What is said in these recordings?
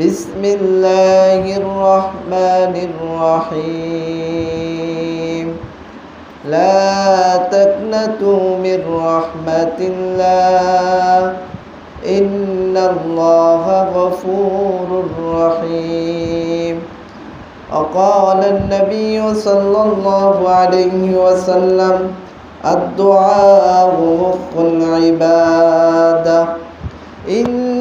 بسم الله الرحمن الرحيم. لا تقنطوا من رحمة الله. إن الله غفور رحيم. وقال النبي صلى الله عليه وسلم الدعاء مخ العبادة. إن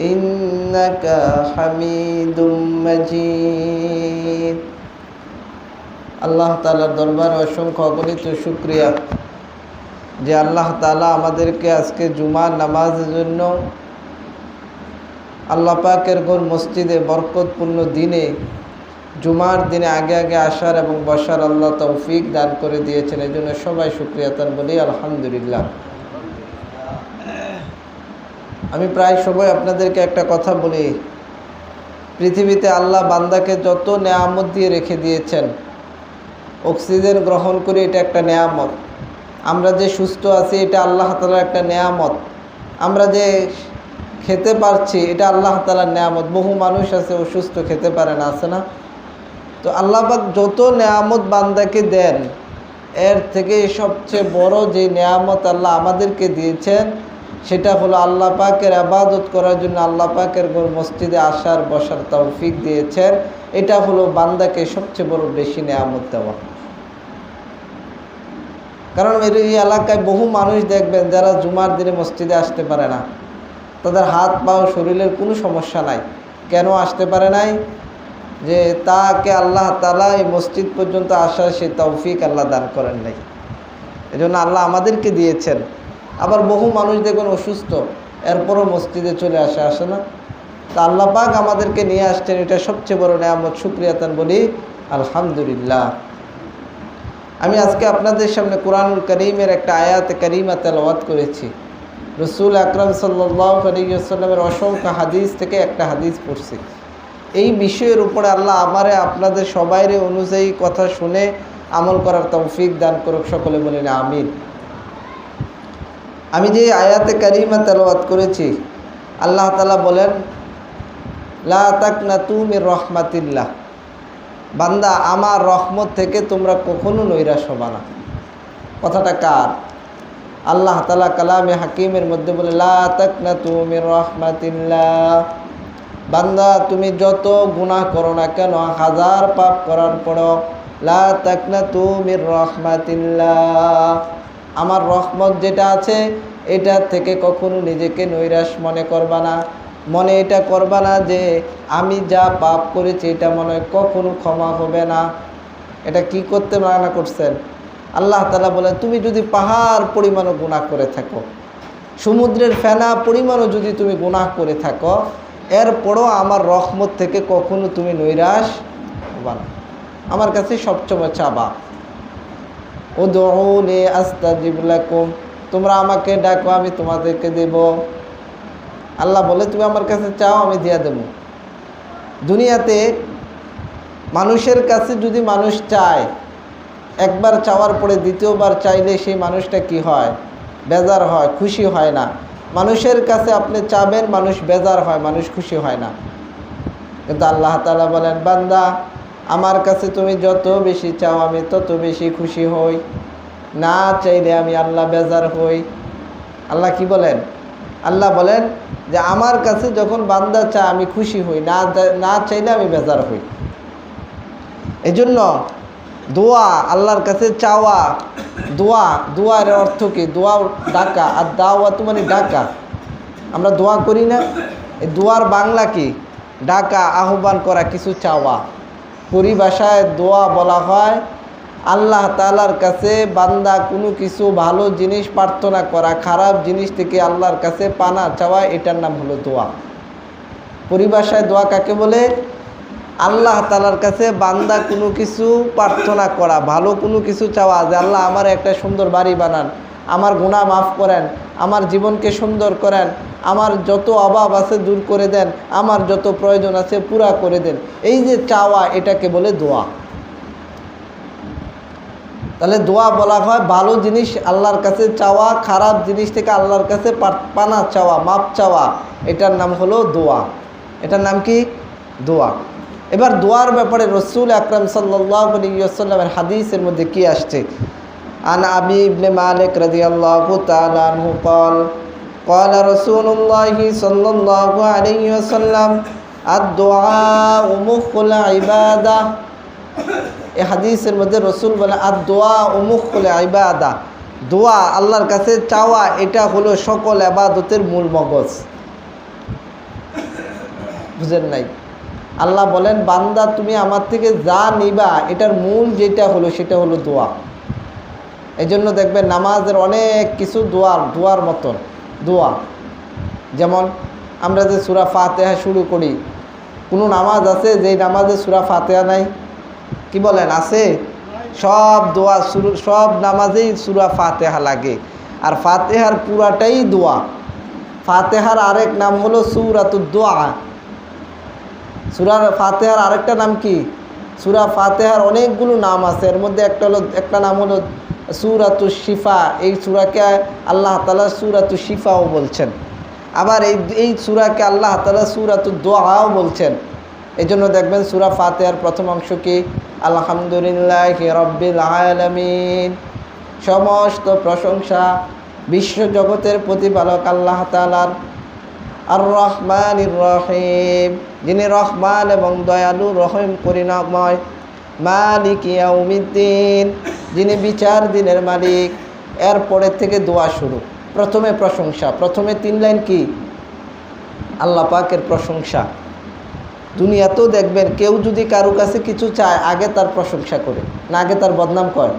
إنك حميد مجيد আল্লাহ তালার দরবারে অসংখ্য অগণিত শুক্রিয়া যে আল্লাহ তালা আমাদেরকে আজকে জুমার নামাজের জন্য আল্লাহ পাকের গোর মসজিদে বরকতপূর্ণ দিনে জুমার দিনে আগে আগে আসার এবং বসার আল্লাহ তৌফিক দান করে দিয়েছেন এই জন্য সবাই সুক্রিয়া তার বলি আলহামদুলিল্লাহ আমি প্রায় সময় আপনাদেরকে একটা কথা বলি। পৃথিবীতে আল্লাহ বান্দাকে যত নেয়ামত দিয়ে রেখে দিয়েছেন, অক্সিজেন গ্রহণ করে এটা একটা নেয়ামত। আমরা যে সুস্থ আছি, এটা আল্লাহ তালার একটা নেয়ামত। আমরা যে খেতে পারছি, এটা আল্লাহ তালার নেয়ামত। বহু মানুষ আছে অসুস্থ খেতে পারে না, আছে না? তো আল্লাহবাক যত নেয়ামত বান্দাকে দেন, এর থেকে সবচেয়ে বড় যে নেয়ামত আল্লাহ আমাদেরকে দিয়েছেন সেটা হলো আল্লাহ পাকের আবাদত করার জন্য আল্লাহ পাকের গোর মসজিদে আসার, বসার তৌফিক দিয়েছেন। এটা হলো বান্দাকে সবচেয়ে বড় বেশি নেয়ামত দেওয়া। কারণ এর এই এলাকায় বহু মানুষ দেখবেন যারা জুমার দিনে মসজিদে আসতে পারে না। তাদের হাত পা শরীরের কোনো সমস্যা নাই। কেন আসতে পারে নাই? যে তাকে আল্লাহ তালা এই মসজিদ পর্যন্ত আসার সে তৌফিক আল্লাহ দান করেন নাই। এজন্য আল্লাহ আমাদেরকে দিয়েছেন। আবার বহু মানুষ দেখবেন অসুস্থ, এরপরও মসজিদে চলে আসে আসে না। তা আল্লাহ পাক আমাদেরকে নিয়ে আসছেন, এটা সবচেয়ে বড় নেয়ামত সুক্রিয়াতান বলি, আলহামদুলিল্লাহ। আমি আজকে আপনাদের সামনে কোরআনুল করিমের একটা আয়াত করিমা তেলাওয়াত করেছি। রসুল আকরম সাল্লাহ আলিয়াল্লামের অসংখ্য হাদিস থেকে একটা হাদিস পড়ছি। এই বিষয়ের উপরে আল্লাহ আমারে, আপনাদের সবাইরে অনুযায়ী কথা শুনে আমল করার তৌফিক দান করুক, সকলে বলেন আমিন। আমি যে আয়াতে কারিমা তেলাওয়াত করেছি, আল্লাহ তালা বলেন, লা তাক না তুমির রহমাতিল্লাহ। বান্দা, আমার রহমত থেকে তোমরা কখনো নৈরাশ হবা না। কথাটা কার? আল্লাহ তালা কালামে হাকিমের মধ্যে বলে, লা তাক না তুমির রহমাতিল্লাহ। বান্দা, তুমি যত গুনাহ করো না কেন, হাজার পাপ করার পরও, লা তাক না তুমির রহমাতিল্লাহ। আমার রহমত যেটা আছে, এটা থেকে কখনো নিজেকে নৈরাশ মনে করবা না। মনে এটা করবা না যে আমি যা পাপ করেছি, এটা মনে হয় কখনো ক্ষমা হবে না। এটা কি করতে মানা করছেন? আল্লাহ তালা বলে, তুমি যদি পাহাড় পরিমাণও গুণাহ করে থাকো, সমুদ্রের ফেনা পরিমাণও যদি তুমি গুনাহ করে থাকো, এরপরও আমার রহমত থেকে কখনো তুমি নৈরাশ হবা না। আমার কাছে সবসময় চাবা ও দৌনে আস্তাজিব লাকুম। তোমরা আমাকে ডাকো, আমি তোমাদেরকে দেব। আল্লাহ বলে, তুমি আমার কাছে চাও, আমি দিয়া দেব। দুনিয়াতে মানুষের কাছে যদি মানুষ চায়, একবার চাওয়ার পরে দ্বিতীয়বার চাইলে সেই মানুষটা কি হয়? বেজার হয়, খুশি হয় না। মানুষের কাছে আপনি চাবেন, মানুষ বেজার হয়, মানুষ খুশি হয় না। কিন্তু আল্লাহ তালা বলেন, বান্দা আমার কাছে তুমি যত বেশি চাও, আমি তত বেশি খুশি হই। না চাইলে আমি আল্লাহ বেজার হই। আল্লাহ কি বলেন? আল্লাহ বলেন যে, আমার কাছে যখন বান্দা চা আমি খুশি হই। না না চাইলে আমি বেজার হই। এজন্য দোয়া, আল্লাহর কাছে চাওয়া, দোয়া, দোয়ার অর্থ কি? দোয়া ডাকা আর দাওয়াত মানে ডাকা। আমরা দোয়া করি না? এই দোয়ার বাংলা কি? ডাকা, আহ্বান করা, কিছু চাওয়া। পরিভাষায় দোয়া বলা হয়। আল্লাহ তালার কাছে বান্দা কোনো কিছু ভালো জিনিস প্রার্থনা করা, খারাপ জিনিস থেকে আল্লাহর কাছে পানা চাওয়া, এটার নাম হলো দোয়া। পরিভাষায় দোয়া কাকে বলে? আল্লাহ তালার কাছে বান্দা কোনো কিছু প্রার্থনা করা, ভালো কোনো কিছু চাওয়া, যে আল্লাহ আমার একটা সুন্দর বাড়ি বানান। আমার গুণা মাফ করেন, আমার জীবনকে সুন্দর করেন, আমার যত অভাব আছে দূর করে দেন, আমার যত প্রয়োজন আছে পুরা করে দেন। এই যে চাওয়া, এটাকে বলে দোয়া। তাহলে দোয়া বলা হয় ভালো জিনিস আল্লাহর কাছে চাওয়া, খারাপ জিনিস থেকে আল্লাহর কাছে পানা চাওয়া, মাপ চাওয়া, এটার নাম হলো দোয়া। এটার নাম কি? দোয়া। এবার দোয়ার ব্যাপারে রসুল আকরম সাল্লামের হাদিসের মধ্যে কি আসছে? আন আবি ইবনে মালিক রাদিয়াল্লাহু তাআলা আনহু قال قال رسول الله صلى الله عليه وسلم الدعاء مخ العباده এই হাদিসের মধ্যে রসুল বলে আর দোয়া উমুখলে ইবাদা দোয়া আল্লাহর কাছে চাওয়া এটা হলো সকল আবাদতের মূল মগজ বুঝেন নাই আল্লাহ বলেন বান্দা তুমি আমার থেকে যা নিবা এটার মূল যেটা হলো সেটা হলো দোয়া এই জন্য দেখবেন নামাজের অনেক কিছু দোয়ার দোয়ার মতন দোয়া যেমন আমরা যে সুরা ফাতেহা শুরু করি, কোনো নামাজ আছে যেই নামাজে সুরা ফাতেহা নাই? কি বলেন? আছে? সব দোয়া শুরু, সব নামাজেই সুরা ফাতেহা লাগে। আর ফাতেহার পুরাটাই দোয়া। ফাতেহার আরেক নাম হলো সুরাতু দোয়া। সুরার ফাতেহার আরেকটা নাম কি? সুরা ফাতেহার অনেকগুলো নাম আছে। এর মধ্যে একটা হলো, একটা নাম হলো সুরাতু শিফা, এই সুরাকে আল্লাহ তালা সুরাতু শিফাও বলছেন। আবার এই এই সুরাকে আল্লাহ তালা সুরাতু দোয়াও বলছেন। এই জন্য দেখবেন সুরা ফাতেহার প্রথম অংশ কি? আলহামদুলিল্লাহ রব্বিল আলমিন। সমস্ত প্রশংসা বিশ্ব জগতের প্রতিপালক আল্লাহ তালার আর রহমান রহিম। যিনি রহমান এবং দয়ালু, রহিম পরিণাময় মালিক ইয়াউমিদ্দিন। যিনি বিচার দিনের মালিক এরপরের থেকে দোয়া শুরু। প্রথমে প্রশংসা। প্রথমে তিন লাইন কি? আল্লাহ পাকের প্রশংসা। দুনিয়াতেও দেখবেন কেউ যদি কারও কাছে কিছু চায়, আগে তার প্রশংসা করে। না, আগে তার বদনাম করে।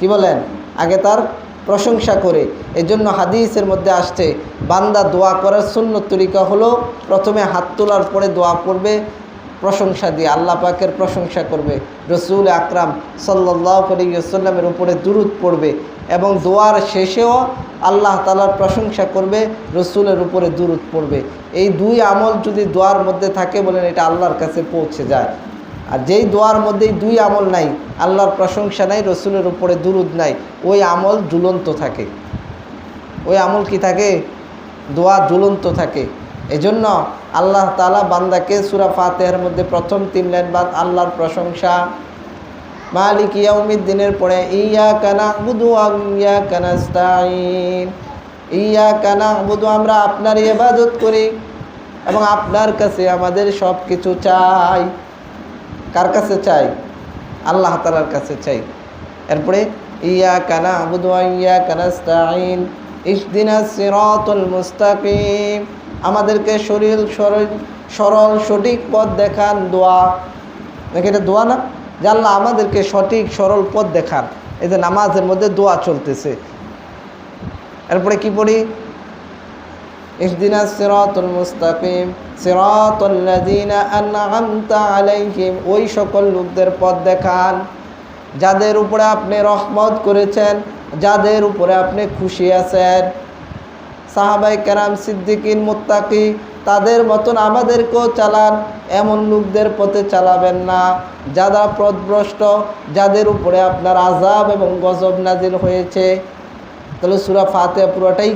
কি বলেন? আগে তার প্রশংসা করে। এজন্য হাদিসের মধ্যে আসছে, বান্দা দোয়া করার শূন্য তরিকা হলো, প্রথমে হাত তোলার পরে দোয়া করবে প্রশংসা দিয়ে আল্লাহ পাকের প্রশংসা করবে। রসুল আকরাম সাল্লাহ আলিয়াল্লামের উপরে দুরুদ পড়বে এবং দোয়ার শেষেও আল্লাহ তালার প্রশংসা করবে, রসুলের উপরে দূরত পড়বে। এই দুই আমল যদি দোয়ার মধ্যে থাকে বলেন, এটা আল্লাহর কাছে পৌঁছে যায়। আর যেই দোয়ার মধ্যেই দুই আমল নাই, আল্লাহর প্রশংসা নাই, রসুলের উপরে দুরুদ নাই, ওই আমল ঝুলন্ত থাকে। ওই আমল কি থাকে? দোয়া ঝুলন্ত থাকে। এজন্য আল্লাহ তালা বান্দাকে সুরা ফাতেহার মধ্যে প্রথম তিন লাইন বাদ আল্লাহর প্রশংসা। মালিক ইয়াউমিদ দিনের পরে ইয়া কানা বুধু ইয়া কানাস্তাইন ইয়া কানা বুধু আমরা আপনার ইবাদত করি এবং আপনার কাছে আমাদের সব কিছু চাই। কার কাছে চাই? আল্লাহ তালার কাছে চাই। এরপরে ইয়া কানা বুধু ইয়া কানাস্তাইন ইসদিনা সিরাতুল মুস্তাকিম। আমাদেরকে শরীর সরল সরল, সঠিক পথ দেখান দোয়া। দেখে এটা দোয়া না? জানলা আমাদেরকে সঠিক, সরল পথ দেখান। এই নামাজের মধ্যে দোয়া চলতেছে। এরপরে কি পড়ি? ইহদিনা সিরাতুল মুস্তাকিম। সিরাতুল্লাযিনা আনআমতা আলাইহিম। ওই সকল লোকদের পথ দেখান। যাদের উপরে আপনি রহমত করেছেন, যাদের উপরে আপনি খুশি আছেন। সাহাবাই কেরাম, সিদ্দিকিন, মোত্তাকি, তাদের মতন আমাদেরকেও চালান, এমন লোকদের পথে চালাবেন না। যারা পথভ্রষ্ট, যাদের উপরে আপনার আজাব এবং গজব নাজিল হয়েছে। তাহলে সুরা ফাতে পুরোটাই